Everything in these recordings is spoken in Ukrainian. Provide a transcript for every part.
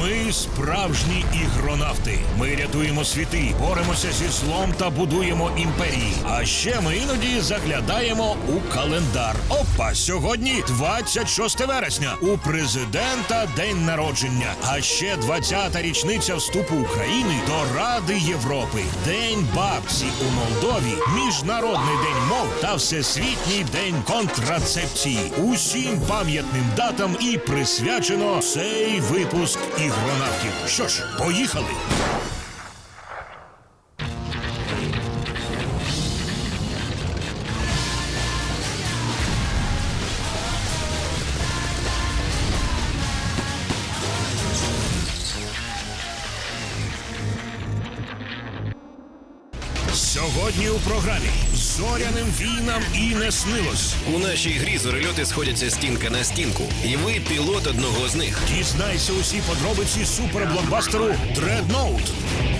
Ми справжні ігронавти. Ми рятуємо світи, боремося зі злом та будуємо імперії. А ще ми іноді заглядаємо у календар. Опа, сьогодні 26 вересня. У президента день народження. А ще 20-та річниця вступу України до Ради Європи. День бабці у Молдові, Міжнародний день мов та Всесвітній день контрацепції. Усім пам'ятним датам і присвячено цей випуск ігронавтів. Що ж, поїхали! Сьогодні у програмі зоряним війнам і не снилось. У нашій грі зорильоти сходяться стінка на стінку, і ви пілот одного з них. Дізнайся усі подробиці суперблокбастеру Dreadnought.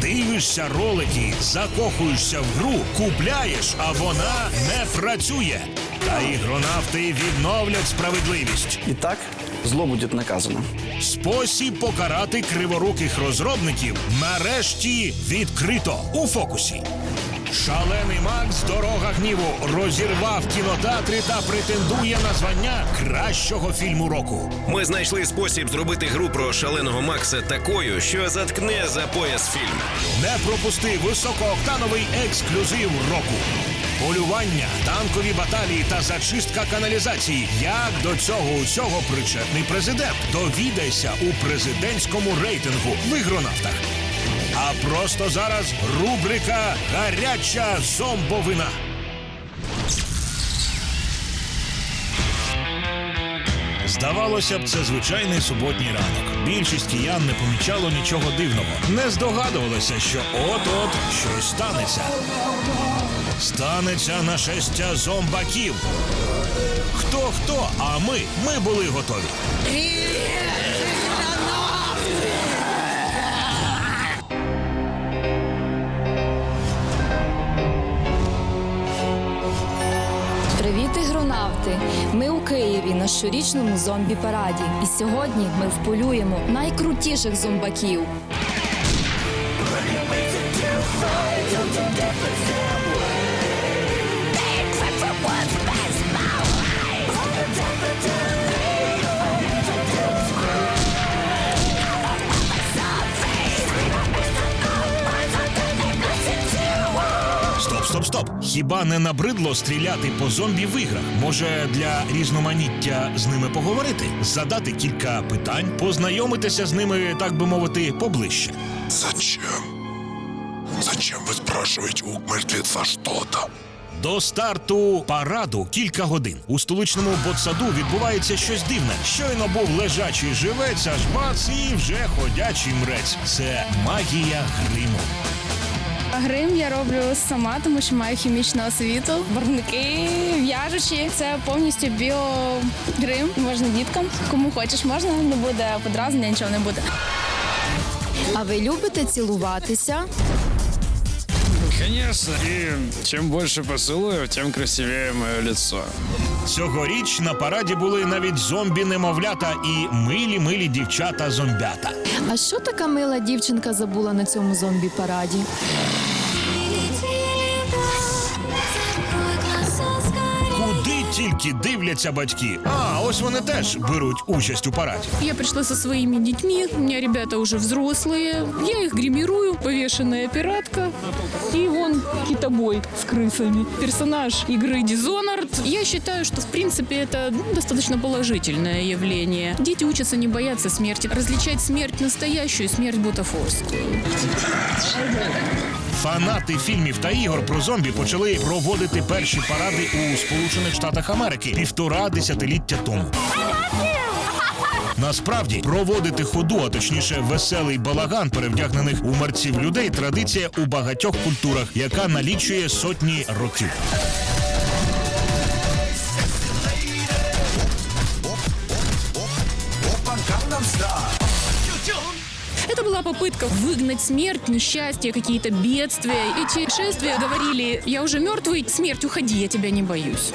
Дивишся ролики, закохуєшся в гру, купляєш, а вона не працює. Та ігронавти відновлять справедливість. Итак, зло будет наказано. Спосіб покарати криворуких розробників нарешті відкрито у фокусі. Шалений Макс Дорога гніву розірвав кінотеатри та претендує на звання кращого фільму року. Ми знайшли спосіб зробити гру про шаленого Макса такою, що заткне за пояс фільм. Не пропусти високооктановий ексклюзив року. Полювання, танкові баталії та зачистка каналізації. Як до цього усього причетний президент? Довідайся у президентському рейтингу в ігронавтах. А просто зараз рубрика Гаряча зомбовина. Здавалося б, це звичайний суботній ранок. Більшість киян не помічало нічого дивного. Не здогадувалося, що от-от щось станеться. Станеться нашестя зомбаків. Хто хто? А ми, ми були готові. Ігронавти! Ми у Києві на щорічному зомбі-параді. І сьогодні ми вполюємо найкрутіших зомбаків. Хіба не набридло стріляти по зомбі в іграх? Може, для різноманіття з ними поговорити, задати кілька питань, познайомитися з ними, так би мовити, поближче. Зачем? Зачем вы спрашиваете у мертвеца что-то? До старту параду кілька годин. У столичному ботсаду відбувається щось дивне. Щойно був лежачий живець, аж бац, і вже ходячий мрець. Це магія гриму. Грим я роблю сама, тому що маю хімічну освіту. Барвники в'яжучі. Це повністю біогрим. Можна діткам. Кому хочеш, можна, не буде подразнення, нічого не буде. А ви любите цілуватися? Конечно. І чим більше поцілую, тим красивее моє лицо. Цьогоріч на параді були навіть зомбі-немовлята і милі-милі дівчата-зомбята. А що така мила дівчинка забула на цьому зомбі-параді? які дивляться батьки. А ось вони теж беруть участь у параді. Я прийшла зі своїми дітьми. У мене ребята вже взрослі. Я їх гримірую, повішена піратка і вон китобой з крисами. Персонаж ігри Dishonored. Я вважаю, що в принципі це ну, достатньо положительне явлення. Діти учаться не бояться смерті, различать смерть настоящую, смерть бутафорську. Фанати фільмів та ігор про зомбі почали проводити перші паради у Сполучених Штатах Америки півтора десятиліття тому. Насправді проводити ходу, а точніше веселий балаган перевдягнених у мерців людей традиція у багатьох культурах, яка налічує сотні років. попытка выгнать смерть, несчастье, какие-то бедствия. Эти шествия говорили, я уже мертвый, смерть, уходи, я тебя не боюсь.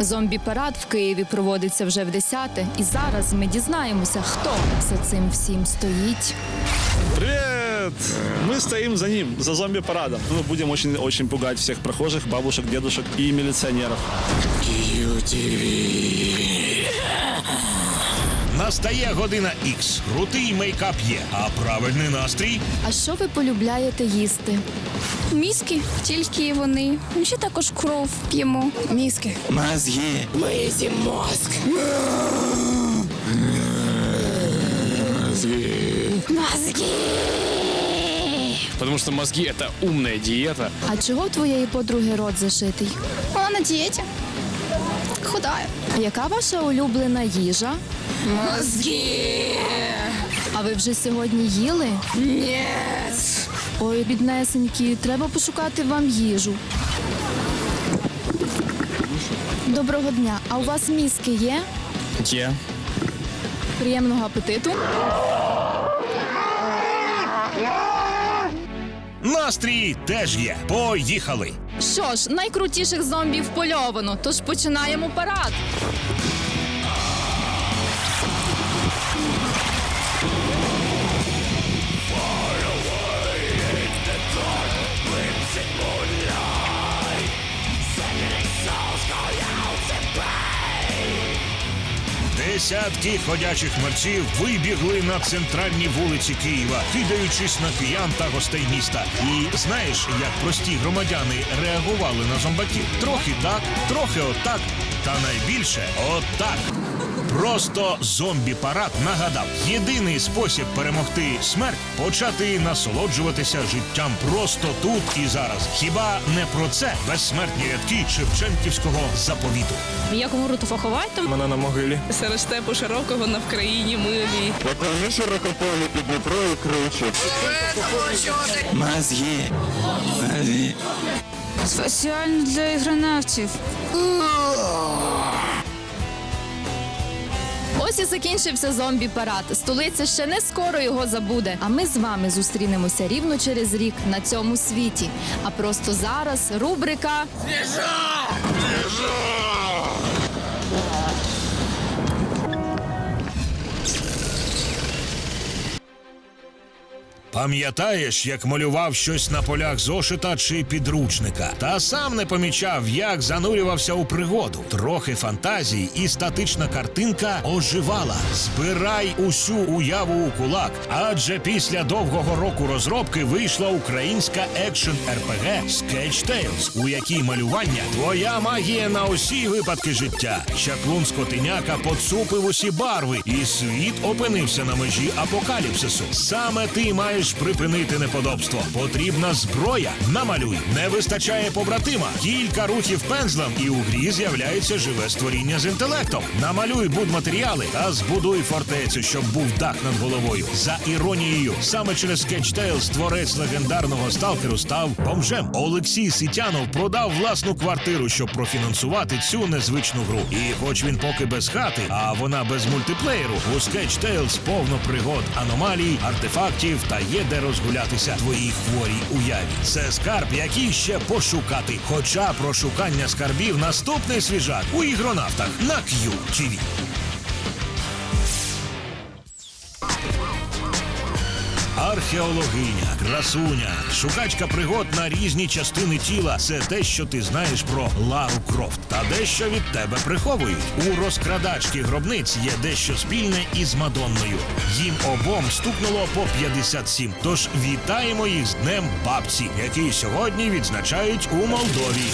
Зомбі-парад в Києві проводиться вже в десяте, і зараз ми дізнаємося, хто за цим всім стоїть. Привет! Мы стоим за ним, за зомби-парадом. Мы будем очень-очень пугать всех прохожих, бабушек, дедушек и милиционеров. Настає година Х. Крутий мейкап є, а правильний настрій А що ви полюбляєте їсти? Мізки, тільки вони. Ми ще також кров п'ємо. Мізки. Мозги. Потому что мозги — это умная диета. А чого твоєї подруги рот зашитий? Вона на дієті. Худає. Яка ваша улюблена їжа? Мозги. А ви вже сьогодні їли? Ні. Ой, біднесенькі, треба пошукати вам їжу. Доброго дня. А у вас мізки є? Є. Приємного апетиту. настрій теж є. Поїхали! Що ж, найкрутіших зомбів впольовано, тож починаємо парад. Десятки ходячих мерців вибігли на центральні вулиці Києва, кидаючись на киян та гостей міста. І знаєш, як прості громадяни реагували на зомбаків? Трохи так, трохи отак, та найбільше отак. Просто зомбі-парад нагадав: єдиний спосіб перемогти смерть почати насолоджуватися життям просто тут і зараз. Хіба не про це безсмертні рядки Шевченківського заповіту? Я говорю фаховайте. Мене на могилі. Серед степу широкого на Вкраїні милі. Мозги. Мозги. Спеціально для ігронавтів. Ось закінчився зомбі-парад. Столиця ще не скоро його забуде. А ми з вами зустрінемося рівно через рік на цьому світі. А просто зараз рубрика Пам'ятаєш, як малював щось на полях зошита чи підручника, та сам не помічав, як занурювався у пригоду. Трохи фантазії, і статична картинка оживала. Збирай усю уяву у кулак. Адже після довгого року розробки вийшла українська екшн РПГ Sketch Tales, у якій малювання твоя магія на усі випадки життя. Чаклун скотиняка поцупив усі барви, і світ опинився на межі апокаліпсису. Саме ти маєш припинити неподобство. Потрібна зброя. Намалюй. Не вистачає побратима. Кілька рухів пензлем, і у грі з'являється живе створіння з інтелектом. Намалюй будматеріали та збудуй фортецю, щоб був дах над головою. За іронією, саме через Sketch творець легендарного сталкеру став бомжем. Олексій Ситянов продав власну квартиру, щоб профінансувати цю незвичну гру. І хоч він поки без хати, а вона без мультиплеєру, у Sketch повно пригод, аномалій, артефактів та є де розгулятися твоїй хворій уяві. Це скарб, який ще пошукати. Хоча про шукання скарбів наступний свіжак у ігронавтах на QTV. Археологиня, красуня, шукачка пригод на різні частини тіла це те, що ти знаєш про Лару Крофт. Та дещо від тебе приховують. У розкрадачки гробниць є дещо спільне із Мадонною. Їм обом стукнуло по 57. Тож вітаємо їх з Днем бабці, який сьогодні відзначають у Молдові.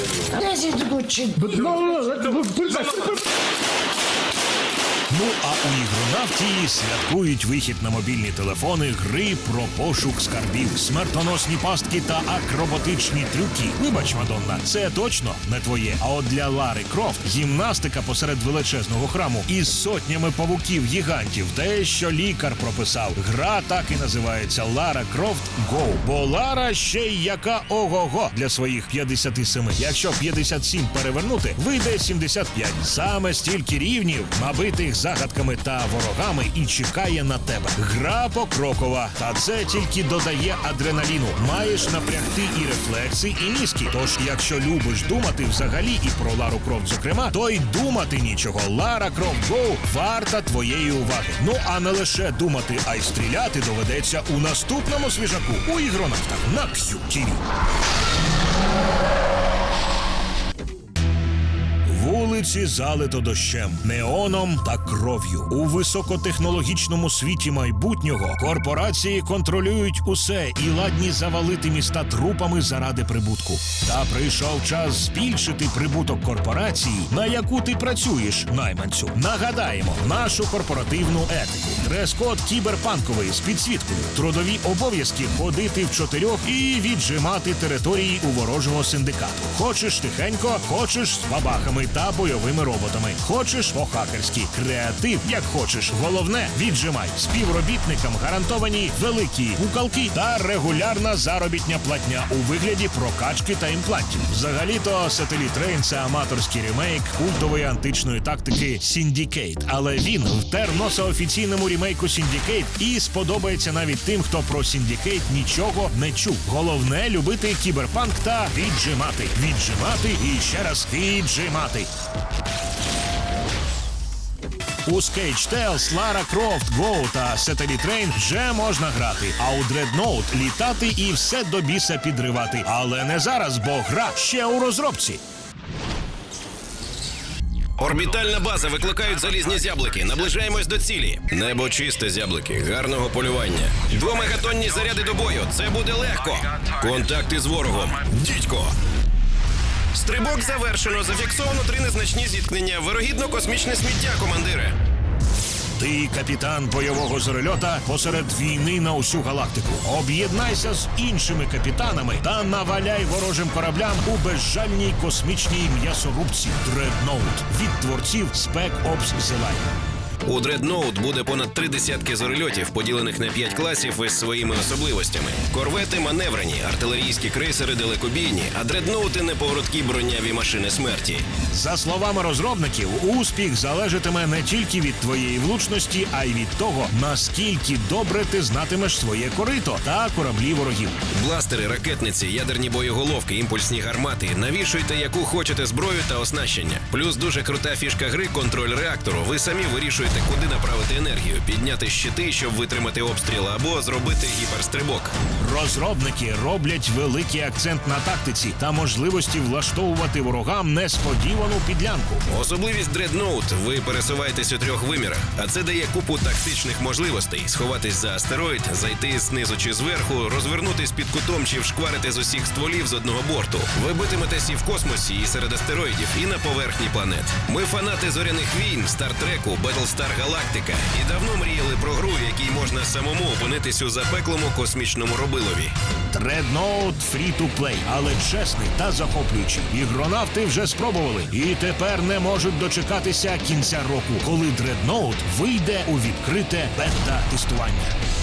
Ну а у ігронавтії святкують вихід на мобільні телефони гри про пошук скарбів, смертоносні пастки та акробатичні трюки. Вибач, Мадонна, це точно не твоє. А от для Лари Крофт гімнастика посеред величезного храму із сотнями павуків гігантів. Те, що лікар прописав. Гра так і називається Лара Крофт Go. Бо Лара ще й яка ого-го для своїх 57. Якщо 57 перевернути, вийде 75. Саме стільки рівнів, набитих загадками та ворогами і чекає на тебе. Гра покрокова, та це тільки додає адреналіну. Маєш напрягти і рефлекси, і мізки. Тож, якщо любиш думати взагалі і про Лару Крофт, зокрема, то й думати нічого. Лара Крофт Гоу варта твоєї уваги. Ну а не лише думати, а й стріляти доведеться у наступному свіжаку у ігронавтах на QTV. Вулиці залито дощем, неоном та кров'ю. У високотехнологічному світі майбутнього корпорації контролюють усе і ладні завалити міста трупами заради прибутку. Та прийшов час збільшити прибуток корпорації, на яку ти працюєш, найманцю. Нагадаємо нашу корпоративну етику. Дрес-код кіберпанковий з підсвіткою, трудові обов'язки ходити в чотирьох і віджимати території у ворожого синдикату. Хочеш тихенько, хочеш з бабахами та бойовими роботами. Хочеш по-хакерськи, креатив, як хочеш. Головне, віджимай співробітникам гарантовані великі пукалки та регулярна заробітня платня у вигляді прокачки та імплантів. Взагалі-то Satellite Train – це аматорський ремейк культової античної тактики Syndicate. Але він втер носа офіційному ремейку Syndicate і сподобається навіть тим, хто про Syndicate нічого не чув. Головне любити кіберпанк та віджимати, віджимати і ще раз віджимати. У Skage Tales, Lara Croft, Go та Satellite Train вже можна грати, а у Dreadnought літати і все до біса підривати. Але не зараз, бо гра ще у розробці. Орбітальна база викликають залізні зяблики. Наближаємось до цілі. Небо чисте зяблики, гарного полювання. Двомегатонні заряди до бою. Це буде легко. Контакти з ворогом. Дідько. Стрибок завершено. Зафіксовано три незначні зіткнення. Вирогідно космічне сміття, командире. Ти капітан бойового зорельота посеред війни на усю галактику. Об'єднайся з іншими капітанами та наваляй ворожим кораблям у безжальній космічній м'ясорубці Dreadnought від творців Spec Ops The Line. У Dreadnought буде понад три десятки зорельотів, поділених на п'ять класів із своїми особливостями: корвети маневрені, артилерійські крейсери далекобійні, а дредноути неповороткі броняві машини смерті. За словами розробників, успіх залежатиме не тільки від твоєї влучності, а й від того, наскільки добре ти знатимеш своє корито та кораблі ворогів. Бластери, ракетниці, ядерні боєголовки, імпульсні гармати. Навішуйте яку хочете зброю та оснащення. Плюс дуже крута фішка гри контроль реактору. Ви самі вирішуєте, куди направити енергію, підняти щити, щоб витримати обстріл, або зробити гіперстрибок. Розробники роблять великий акцент на тактиці та можливості влаштовувати ворогам несподівану підлянку. Особливість Dreadnought – ви пересуваєтесь у трьох вимірах, а це дає купу тактичних можливостей: сховатись за астероїд, зайти знизу чи зверху, розвернутись під кутом чи вшкварити з усіх стволів з одного борту. Ви битиметесь і в космосі, і серед астероїдів, і на поверхні планет. Ми фанати зоряних війн, стартреку, Battlestar Galactica і давно мріяли про гру, в якій можна самому опинитись у запеклому космічному робилові. Дредноут фрі-ту-плей, але чесний та захоплюючий. Ігронавти вже спробували і тепер не можуть дочекатися кінця року, коли дредноут вийде у відкрите бета-тестування.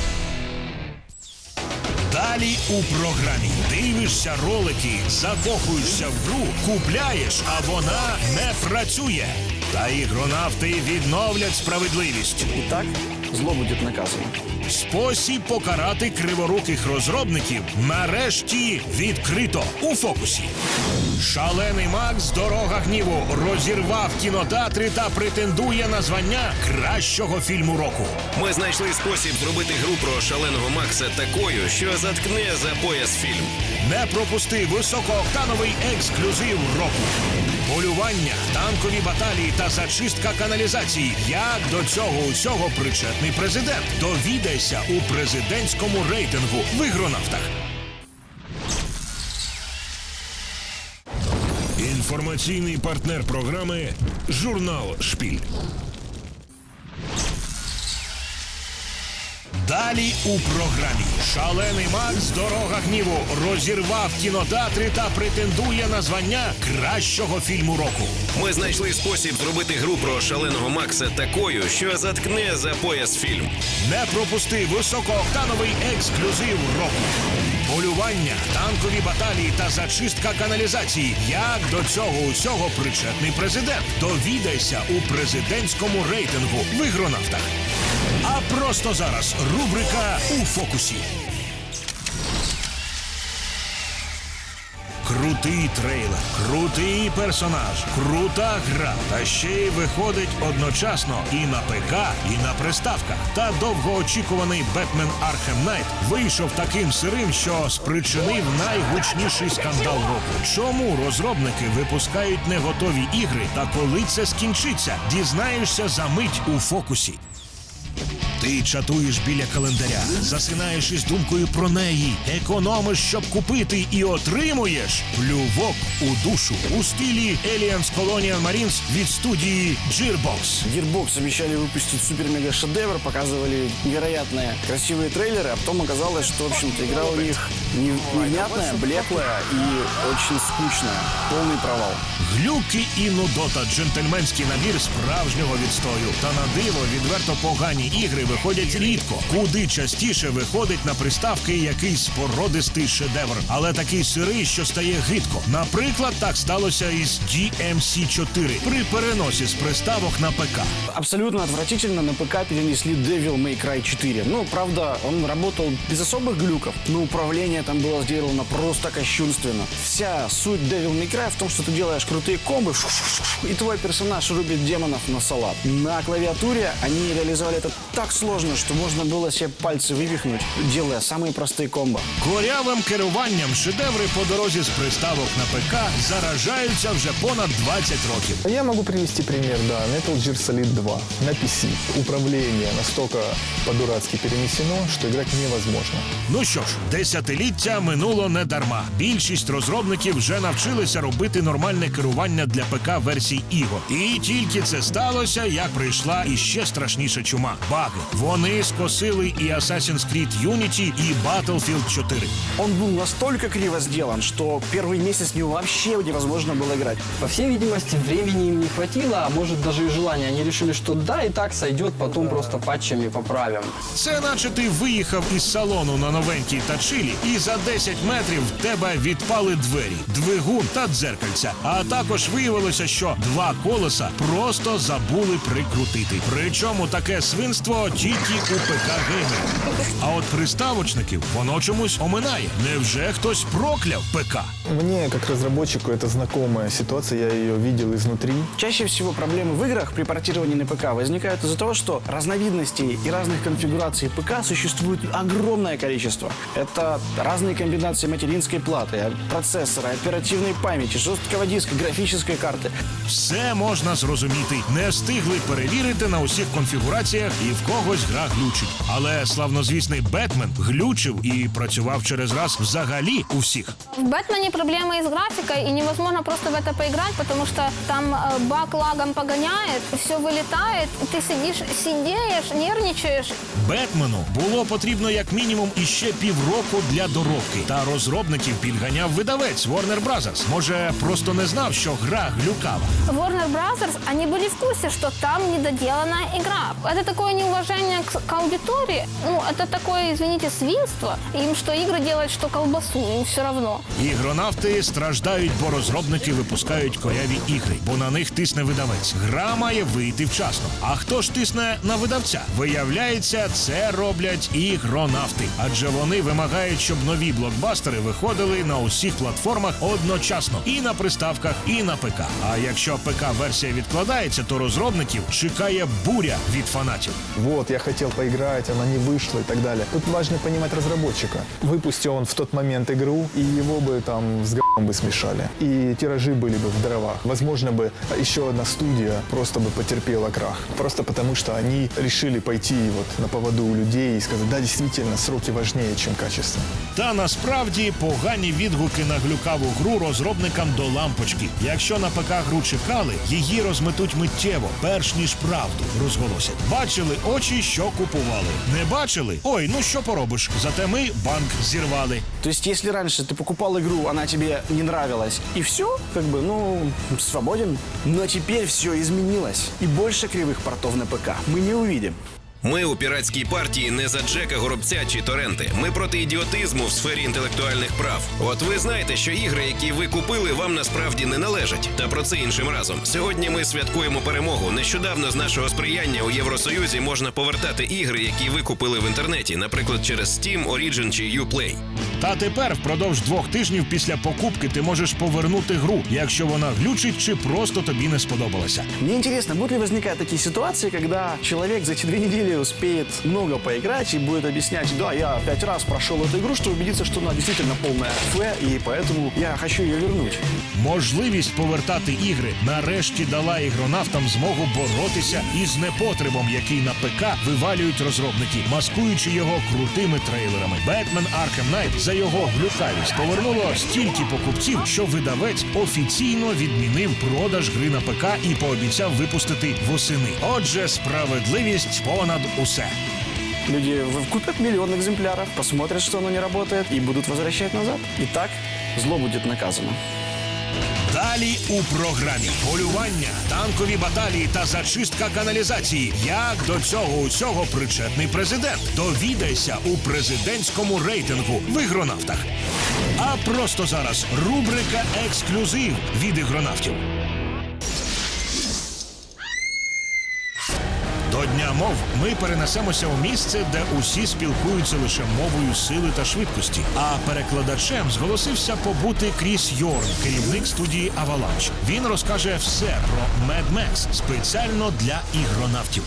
Далі у програмі дивишся ролики, закохуєшся в гру, купляєш, а вона не працює. Та ігронавти відновлять справедливість. Итак, зло будет наказано. Спосіб покарати криворуких розробників нарешті відкрито у фокусі. Шалений Макс Дорога гніву розірвав кінотеатри та претендує на звання кращого фільму року. Ми знайшли спосіб зробити гру про шаленого Макса такою, що заткне за пояс фільм. Не пропусти високооктановий ексклюзив року. Полювання, танкові баталії та зачистка каналізації. Як до цього усього причетний президент? Довідайся у президентському рейтингу в ігронавтах. Інформаційний партнер програми Журнал Шпіль. Далі у програмі Шалений Макс Дорога гніву розірвав кінотеатри та претендує на звання кращого фільму року. Ми знайшли спосіб зробити гру про шаленого Макса такою, що заткне за пояс фільм. Не пропусти високооктановий ексклюзив року. полювання, танкові баталії та зачистка каналізації. Як до цього усього причетний президент? Довідайся у президентському рейтингу в ігронавтах. А просто зараз рубрика у фокусі. Крутий трейлер, крутий персонаж, крута гра. Та ще й виходить одночасно і на ПК, і на приставках. Та довгоочікуваний Бетмен Архем Найт вийшов таким сирим, що спричинив найгучніший скандал року. Чому розробники випускають не готові ігри та коли це скінчиться? Дізнаєшся за мить у фокусі. Ти чатуєш біля календаря, засинаєш із думкою про неї, економиш, щоб купити, і отримуєш плювок у душу у стилі Aliens Colonial Marines від студії Gearbox. Gearbox обещали выпустить супер-мега-шедевр, показывали невероятные красивые трейлеры, а потом оказалось, что, в общем-то, игра у них не- невнятная, блеклая и очень скучная. Полный провал. Глюки і нудота джентльменський набір справжнього відстою. Та на диво відверто погані ігри виходять рідко. Куди частіше виходить на приставки якийсь породистий шедевр, але такий сирий, що стає гидко. Наприклад, так сталося із DMC4 при переносі з приставок на ПК. Абсолютно отвратительно на ПК перенесли Devil May Cry 4. Ну, правда, он работал без особых глюков, но управление там было сделано просто кощунственно. Вся суть Devil May Cry в том, что ты делаешь крутые комбы, и твой персонаж рубит демонов на салат. На клавиатуре они реализовали это так сложно, что можно было себе пальцы вывихнуть, делая самые простые комбо. Корявим керуванням шедеври по дорозі з приставок на ПК заражаються вже понад 20 років. Я могу привести пример, да, Metal Gear Solid 2 на PC. Управление настолько по-дурацки перенесено, что играть невозможно. Ну що ж, десятиліття минуло не дарма. Більшість розробників вже навчилися робити нормальне керування для ПК версій ігор. І тільки це сталося, як прийшла іще страшніша чума. Баги. Вони скосили і Assassin's Creed Unity, і Battlefield 4. Он был настолько криво сделан, что первый месяц в него вообще невозможно было играть. По всей видимости, времени им не хватило, а может даже и желания. Они решили, что да, и так сойдет, потом просто патчами поправим. Це наче ти виїхав із салону на новенькій тачилі, і за 10 метрів в тебе відпали двері, двигун та дзеркальця. А також виявилося, що два колеса просто забули прикрутити. Причому таке свинство тільки у ПК геймерів. А от приставочників воно чомусь оминає. Невже хтось прокляв ПК? Мне, как разработчику, это знакомая ситуация, я ее видел изнутри. Чаще всего проблемы в играх при портировании на ПК возникают из-за того, что разновидностей и разных конфигураций ПК существует огромное количество. Это разные комбинации материнской платы, процессора, оперативной памяти, жесткого диска, графической карты. Все можна зрозуміти. Не встигли перевірити на усіх конфігураціях і в когось гра глючить. Але славнозвісний Бетмен глючив і працював через раз взагалі у всіх. В Бэтмене проблемы и с графикой, и невозможно просто в это поиграть, потому что там э, баг лагом погоняет, все вылетает, ты сидишь, сидеешь, нервничаешь. Бетмену було потрібно як мінімум іще півроку для доробки. Та розробників підганяв видавець Warner Brothers. Може, просто не знав, що гра глюкава. Warner Brothers, они были в курсе, что там недоделанная игра. Это такое неуважение к, к аудитории. Ну, это такое, извините, свинство. Им что игры делать, что колбасу, им все равно. Ігронавти страждають, бо розробники випускають коряві ігри, бо на них тисне видавець. Гра має вийти вчасно. А хто ж тисне на видавця? Виявляється, це роблять ігронавти, адже вони вимагають, щоб нові блокбастери виходили на усіх платформах одночасно і на приставках, і на ПК. А якщо ПК-версія відкладається, то розробників чекає буря від фанатів. Вот, я хотел поиграть, она не вышла и так далее. Тут важно понимать разработчика. Выпустил он в тот момент игру, и его бы там с г***ом бы смешали. И тиражи были бы в дровах. Возможно бы еще одна студия просто бы потерпела крах. Просто потому, что они решили пойти вот на поводу у людей и сказать, да, действительно, сроки важнее, чем качество. Та насправді погані відгуки на глюкаву гру розробникам до лампочки. Якщо на ПК гру чекали, її розметуть миттєво, перш ніж правду розголосять. Бачили очі, що купували. Не бачили? Ой, ну що поробиш? Зате ми банк зірвали. То есть, если раньше ты покупал игру, она тебе не нравилась, и все, как бы, ну, свободен. Но теперь все изменилось. И больше кривых портов на ПК мы не увидим. Ми у піратській партії не за Джека Горобця чи Торенти. Ми проти ідіотизму в сфері інтелектуальних прав. От ви знаєте, що ігри, які ви купили, вам насправді не належать. Та про це іншим разом. Сьогодні ми святкуємо перемогу. Нещодавно з нашого сприяння у Євросоюзі можна повертати ігри, які ви купили в інтернеті, наприклад, через Steam, Origin чи Uplay. Та тепер впродовж двох тижнів після покупки ти можеш повернути гру, якщо вона глючить чи просто тобі не сподобалася. Мне интересно, будут ли возникать такие ситуации, когда человек за эти две недели успеет много поиграть и будет объяснять, да, я пять раз прошел эту игру, чтобы убедиться, что она действительно полная фе, и поэтому я хочу ее вернуть. Можливість повертати ігри нарешті дала ігронавтам змогу боротися із непотребом, який на ПК вивалюють розробники, маскуючи його крутими трейлерами. Batman Arkham Knight за його глюкавість повернуло стільки покупців, що видавець офіційно відмінив продаж гри на ПК і пообіцяв випустити восени. Отже, справедливість понад усе. Люди купят миллион экземпляров, посмотрят, что оно не работает, и будут возвращать назад. И так зло будет наказано. Далі у програмі полювання, танкові баталії та зачистка каналізації. Як до цього усього причетний президент? Довідайся у президентському рейтингу в ігронавтах. А просто зараз рубрика Ексклюзив від ігронавтів. Дня мов ми перенесемося у місце, де усі спілкуються лише мовою сили та швидкості. А перекладачем зголосився побути Кріс Йорн, керівник студії Аваланч. Він розкаже все про Mad спеціально для ігронавтів.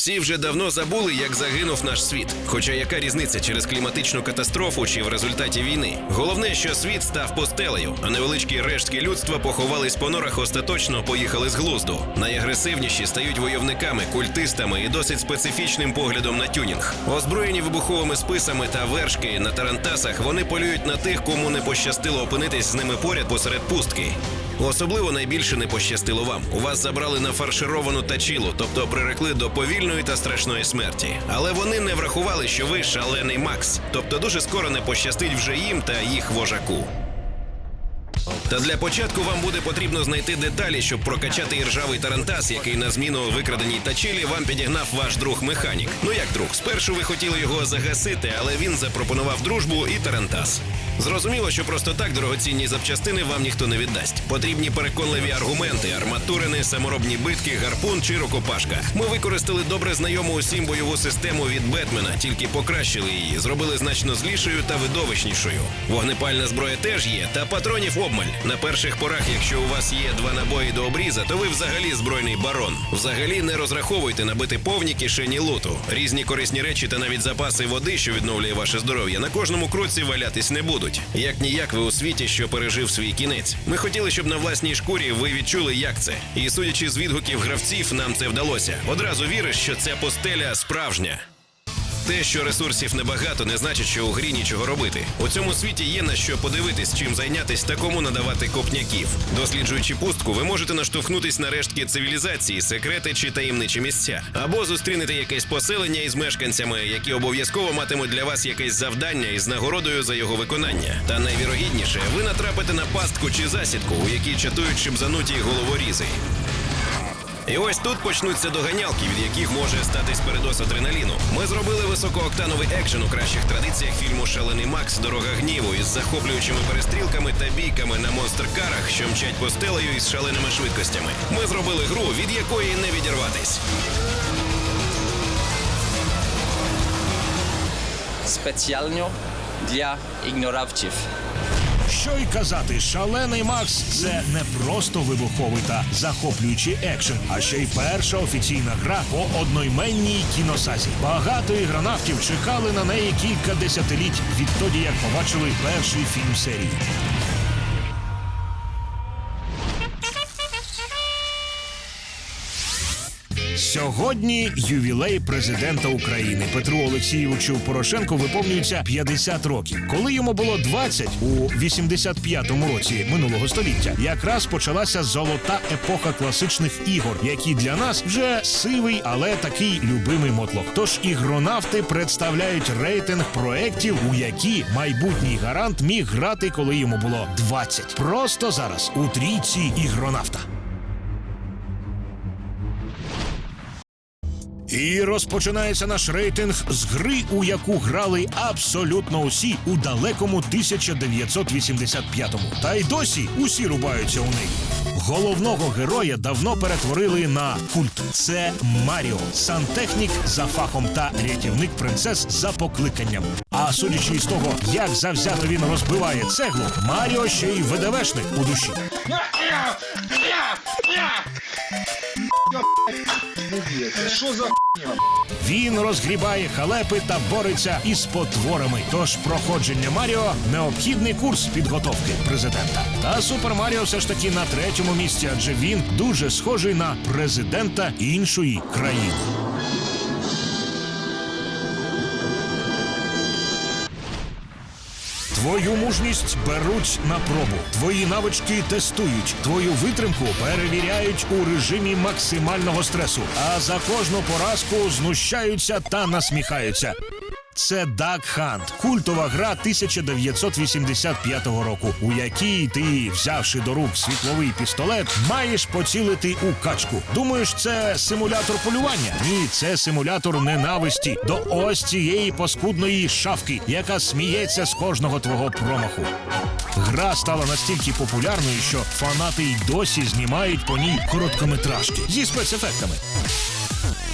Всі вже давно забули, як загинув наш світ. Хоча яка різниця через кліматичну катастрофу чи в результаті війни? Головне, що світ став постелею, а невеличкі рештки людства поховались по норах остаточно поїхали з глузду. Найагресивніші стають войовниками, культистами і досить специфічним поглядом на тюнінг. Озброєні вибуховими списами та вершки на тарантасах, вони полюють на тих, кому не пощастило опинитись з ними поряд посеред пустки. Особливо найбільше не пощастило вам. У вас забрали на фаршировану тачілу, тобто прирекли до повільної та страшної смерті. Але вони не врахували, що ви шалений Макс. Тобто дуже скоро не пощастить вже їм та їх вожаку. Та для початку вам буде потрібно знайти деталі, щоб прокачати іржавий тарантас, який на зміну викраденій тачілі вам підігнав ваш друг механік. Ну як друг, спершу ви хотіли його загасити, але він запропонував дружбу і тарантас. Зрозуміло, що просто так дорогоцінні запчастини вам ніхто не віддасть. Потрібні переконливі аргументи, арматурини, саморобні битки, гарпун чи рукопашка. Ми використали добре знайому усім бойову систему від Бетмена, тільки покращили її, зробили значно злішою та видовищнішою. Вогнепальна зброя теж є, та патронів обмаль. На перших порах, якщо у вас є два набої до обріза, то ви взагалі збройний барон. Взагалі не розраховуйте набити повні кишені луту. Різні корисні речі та навіть запаси води, що відновлює ваше здоров'я, на кожному кроці валятись не будуть. Як ніяк ви у світі, що пережив свій кінець. Ми хотіли, щоб на власній шкурі ви відчули, як це. І судячи з відгуків гравців, нам це вдалося. Одразу віриш, що ця постеля справжня. Те, що ресурсів небагато, не значить, що у грі нічого робити. У цьому світі є на що подивитись, чим зайнятись та кому надавати копняків. Досліджуючи пустку, ви можете наштовхнутись на рештки цивілізації, секрети чи таємничі місця, або зустрінете якесь поселення із мешканцями, які обов'язково матимуть для вас якесь завдання із нагородою за його виконання. Та найвірогідніше, ви натрапите на пастку чи засідку, у якій чатують шибзануті головорізи. І ось тут почнуться доганялки, від яких може статись передос адреналіну. Ми зробили високооктановий екшен у кращих традиціях фільму Шалений Макс Дорога гніву із захоплюючими перестрілками та бійками на монстр-карах, що мчать постелею із шаленими швидкостями. Ми зробили гру, від якої не відірватись. Спеціально для ігноравців. Що й казати, шалений Макс це не просто вибуховий та захоплюючий екшен, а ще й перша офіційна гра по одноіменній кіносазі. Багато ігронавтів чекали на неї кілька десятиліть відтоді, як побачили перший фільм серії. Сьогодні ювілей президента України Петру Олексійовичу Порошенку виповнюється 50 років. Коли йому було 20 у 85-му році минулого століття, якраз почалася золота епоха класичних ігор, які для нас вже сивий, але такий любимий мотлох. Тож ігронавти представляють рейтинг проєктів, у які майбутній гарант міг грати, коли йому було 20. Просто зараз у трійці ігронавта. І розпочинається наш рейтинг з гри, у яку грали абсолютно усі у далекому 1985-му. Та й досі усі рубаються у неї. Головного героя давно перетворили на культ. Це Маріо, сантехнік за фахом та рятівник принцес за покликанням. А судячи із того, як завзято він розбиває цеглу, Маріо ще й ВДВшник у душі. Що за Він розгрібає халепи та бореться із потворами. Тож проходження Маріо необхідний курс підготовки президента. Та Супер Маріо все ж таки на третьому місці, адже він дуже схожий на президента іншої країни. Твою мужність беруть на пробу, твої навички тестують, твою витримку перевіряють у режимі максимального стресу. А за кожну поразку знущаються та насміхаються. Це Duck Hunt, культова гра 1985 року, у якій ти, взявши до рук світловий пістолет, маєш поцілити у качку. Думаєш, це симулятор полювання? Ні, це симулятор ненависті до ось цієї паскудної шавки, яка сміється з кожного твого промаху. Гра стала настільки популярною, що фанати й досі знімають по ній короткометражки зі спецефектами.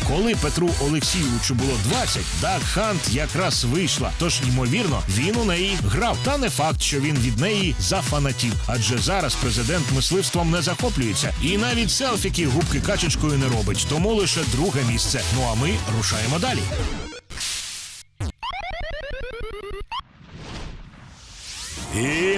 Коли Петру Олексійовичу було 20, Даг Хант якраз вийшла. Тож, ймовірно, він у неї грав. Та не факт, що він від неї зафанатів. Адже зараз президент мисливством не захоплюється. І навіть селфіки губки качечкою не робить. Тому лише друге місце. Ну а ми рушаємо далі.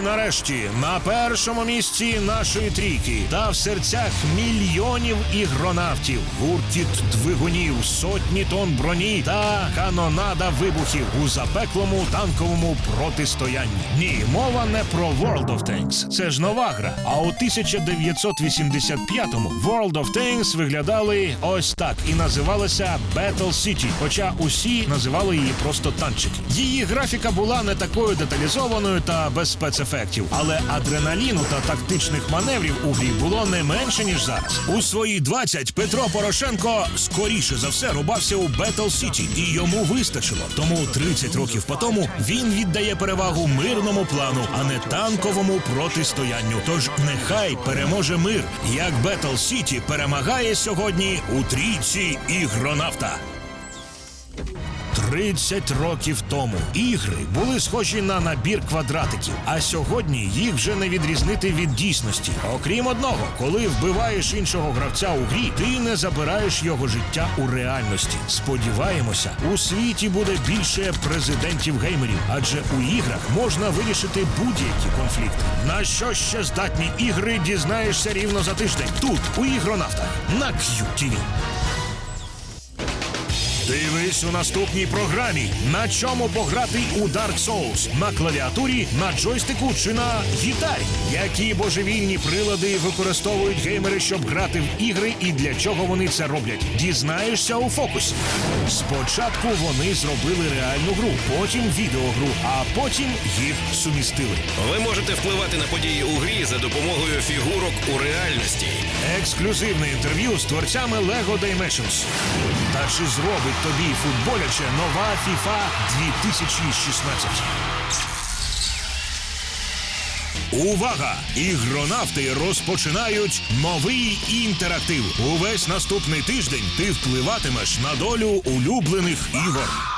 Нарешті на першому місці нашої трійки та в серцях мільйонів ігронавтів, гуркіт двигунів, сотні тонн броні та канонада вибухів у запеклому танковому протистоянні. Ні, мова не про World of Tanks. Це ж нова гра. А у 1985-му World of Tanks виглядали ось так і називалася Battle City. Хоча усі називали її просто танчики. Її графіка була не такою деталізованою та без спецефектів, але адреналіну та тактичних маневрів у грі було не менше ніж зараз. У свої 20 Петро Порошенко скоріше за все рубався у Battle City, і йому вистачило. Тому 30 років по тому він віддає перевагу мирному плану, а не танковому протистоянню. Тож нехай переможе мир, як Battle City перемагає сьогодні у трійці ігронавта. 30 років тому ігри були схожі на набір квадратиків, а сьогодні їх вже не відрізнити від дійсності. Окрім одного, коли вбиваєш іншого гравця у грі, ти не забираєш його життя у реальності. Сподіваємося, у світі буде більше президентів геймерів, адже у іграх можна вирішити будь-які конфлікти. На що ще здатні ігри дізнаєшся рівно за тиждень тут, у ігронавтах, на QTV. Дивись у наступній програмі, на чому пограти у Dark Souls на клавіатурі, на джойстику чи на гітарі. Які божевільні прилади використовують геймери, щоб грати в ігри, і для чого вони це роблять? Дізнаєшся у фокусі. Спочатку вони зробили реальну гру, потім відеогру, а потім їх сумістили. Ви можете впливати на події у грі за допомогою фігурок у реальності. Ексклюзивне інтерв'ю з творцями Lego Dimensions. Та чи зробить тобі футболяче нова FIFA 2016? Увага! Ігронавти розпочинають новий інтерактив. Увесь наступний тиждень ти впливатимеш на долю улюблених ігор.